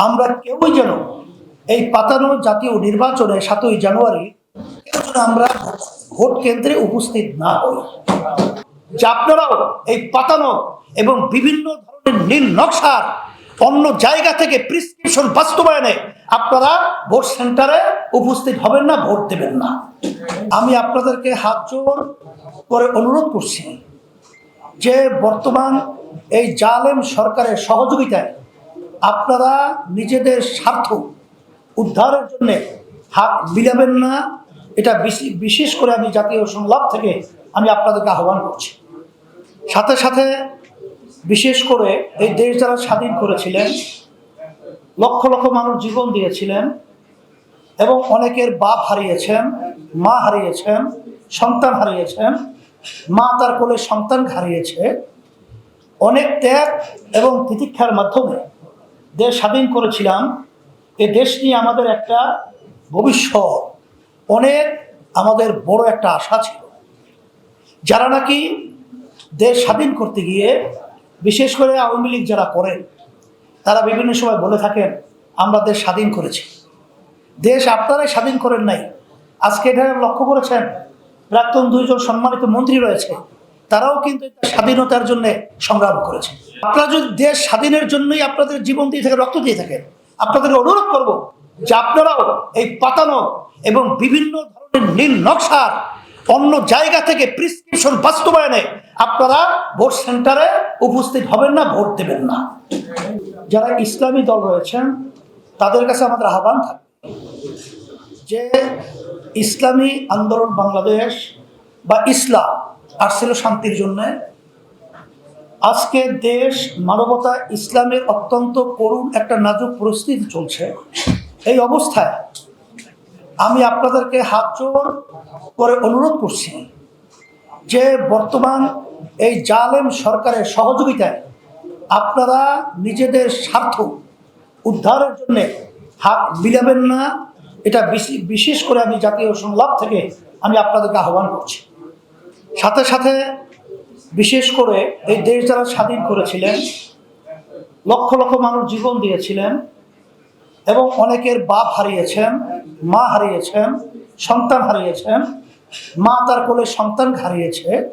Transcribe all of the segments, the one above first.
আমরা কেউই যেন এই পাতানো জাতীয় নির্বাচনে সাতই জানুয়ারি আমরা ভোট কেন্দ্রে উপস্থিত না হই। যে আপনারাও এই পাতানো এবং বিভিন্ন ধরনের নীল নকশার অন্য জায়গা থেকে প্রিসক্রিপশন বাস্তবায়নে আপনারা ভোট সেন্টারে উপস্থিত হবেন না, ভোট দেবেন না। আমি আপনাদেরকে হাত জোর করে অনুরোধ করছি যে বর্তমান এই জালেম সরকারের সহযোগিতায় আপনারা নিজেদের স্বার্থ উদ্ধারের জন্য হাত মিলাবেন না। এটা বিশে- বিশেষ করে আমি জাতীয় সংলাপ থেকে আমি আপনাদেরকে আহ্বান করছি। সাথে সাথে বিশেষ করে এই দেশ যারা স্বাধীন করেছিলেন, লক্ষ লক্ষ মানুষ জীবন দিয়েছিলেন এবং অনেকের বাপ হারিয়েছেন, মা হারিয়েছেন, সন্তান হারিয়েছেন, মা তার কোলে সন্তান হারিয়েছে, অনেক ত্যাগ এবং তিতিক্ষার মাধ্যমে দেশ স্বাধীন করেছিলাম, এ দেশ নিয়ে আমাদের একটা ভবিষ্যৎ, অনেক আমাদের বড় একটা আশা ছিল। যারা নাকি দেশ স্বাধীন করতে গিয়ে, বিশেষ করে আওয়ামী লীগ যারা করেন তারা বিভিন্ন সময় বলে থাকেন, আমরা দেশ স্বাধীন করেছি। দেশ আপনারাই স্বাধীন করেন নাই। আজকে এখানে লক্ষ্য করেছেন, প্রাক্তন দুইজন সম্মানিত মন্ত্রী রয়েছে তারাও কিন্তু স্বাধীনতার জন্য সংগ্রাম করেছে। আপনারা যদি দেশ স্বাধীনের জন্যই আপনাদের জীবন দিয়ে থাকে রক্ত দিয়ে থাকেন, আপনাদের অনুরোধ করব যে আপনারাও এই পাতানো এবং বিভিন্ন ধরনের নীল নকশার অন্য জায়গা থেকে প্রিসক্রিপশন বাস্তবায়নে আপনারা ভোট সেন্টারে উপস্থিত হবেন না, ভোট দেবেন না। যারা ইসলামী দল রয়েছেন, তাদের কাছে আমাদের আহ্বান থাকবে যে ইসলামী আন্দোলন বাংলাদেশ বা ইসলাম আসছিল শান্তির জন্য। আজকে দেশ মানবতা ইসলামের অত্যন্ত করুণ একটা নাজুক পরিস্থিতি চলছে। এই অবস্থায় আমি আপনাদেরকে হাত জোর করে অনুরোধ করছি যে বর্তমান এই জালেম সরকারের সহযোগিতায় আপনারা নিজেদের স্বার্থ উদ্ধারের জন্য হাত মিলাবেন না। এটা বিশে- বিশেষ করে আমি জাতীয় সংলাপ থেকে আমি আপনাদেরকে আহ্বান করছি। সাথে সাথে বিশেষ করে এই দেশ যারা স্বাধীন করেছিলেন, লক্ষ লক্ষ মানুষ জীবন দিয়েছিলেন এবং অনেকের বাপ হারিয়েছেন, মা হারিয়েছেন, সন্তান হারিয়েছেন, মা তার কোলে সন্তান হারিয়েছে,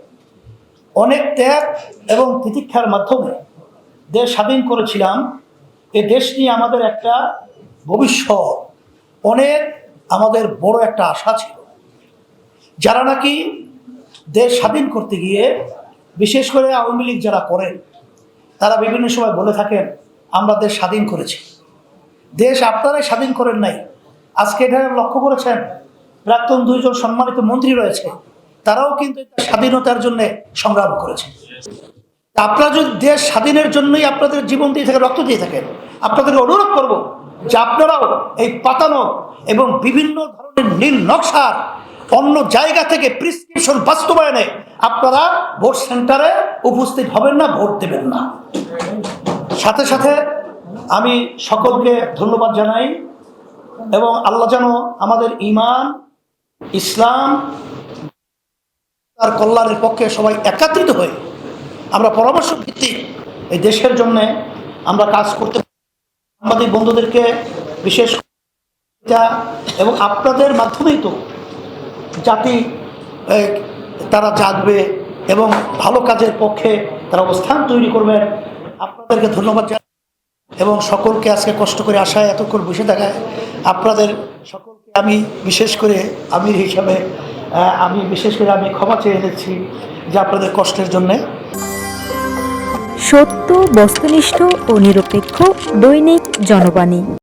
অনেক ত্যাগ এবং তিতিক্ষার মাধ্যমে দেশ স্বাধীন করেছিলাম। এ দেশ নিয়ে আমাদের একটা ভবিষ্যৎ, অনেক আমাদের বড় একটা আশা ছিল। যারা নাকি দেশ স্বাধীন করতে গিয়ে, বিশেষ করে আওয়ামী লীগ যারা করেন তারা বিভিন্ন সময় বলে থাকেন, আমরা দেশ স্বাধীন করেছি। দেশ আপনারাই স্বাধীন করেন নাই। আজকে এখানে লক্ষ্য করেছেন? প্রাক্তন দুইজন সম্মানিত মন্ত্রী রয়েছে, তারাও কিন্তু স্বাধীনতার জন্য সংগ্রাম করেছে। আপনারা যদি দেশ স্বাধীনের জন্যই আপনাদের জীবন দিয়ে থাকেন, রক্ত দিয়ে থাকেন আপনাদের অনুরোধ করব যে আপনারাও এই পাতানো এবং বিভিন্ন ধরনের নীল নকশার অন্য জায়গা থেকে প্রিসক্রিপশন বাস্তবায়নে আপনারা ভোট সেন্টারে উপস্থিত হবেন না, ভোট দেবেন না। সাথে সাথে আমি সকলকে ধন্যবাদ জানাই এবং আল্লাহ যেন আমাদের ইমান ইসলাম, তার কল্যাণের পক্ষে সবাই একাত্রিত হয়ে আমরা পরামর্শ ভিত্তিক এই দেশের জন্যে আমরা কাজ করতে আমাদের বন্ধুদেরকে বিশেষ এবং আপনাদের মাধ্যমেই তো জাতি তারা জাগবে এবং ভালো কাজের পক্ষে তারা অবস্থান তৈরি করবেন। আপনাদেরকে ধন্যবাদ জানাই এবং সকলকে আজকে কষ্ট করে আসায় এতক্ষণ বসে থাকায় আপনাদের সকলকে আমি বিশেষ করে আমির হিসাবে আমি বিশেষ করে আমি ক্ষমা চেয়ে নিচ্ছি যে আপনাদের কষ্টের জন্যে। সত্য, বস্তুনিষ্ঠ ও নিরপেক্ষ দৈনিক জনবাণী।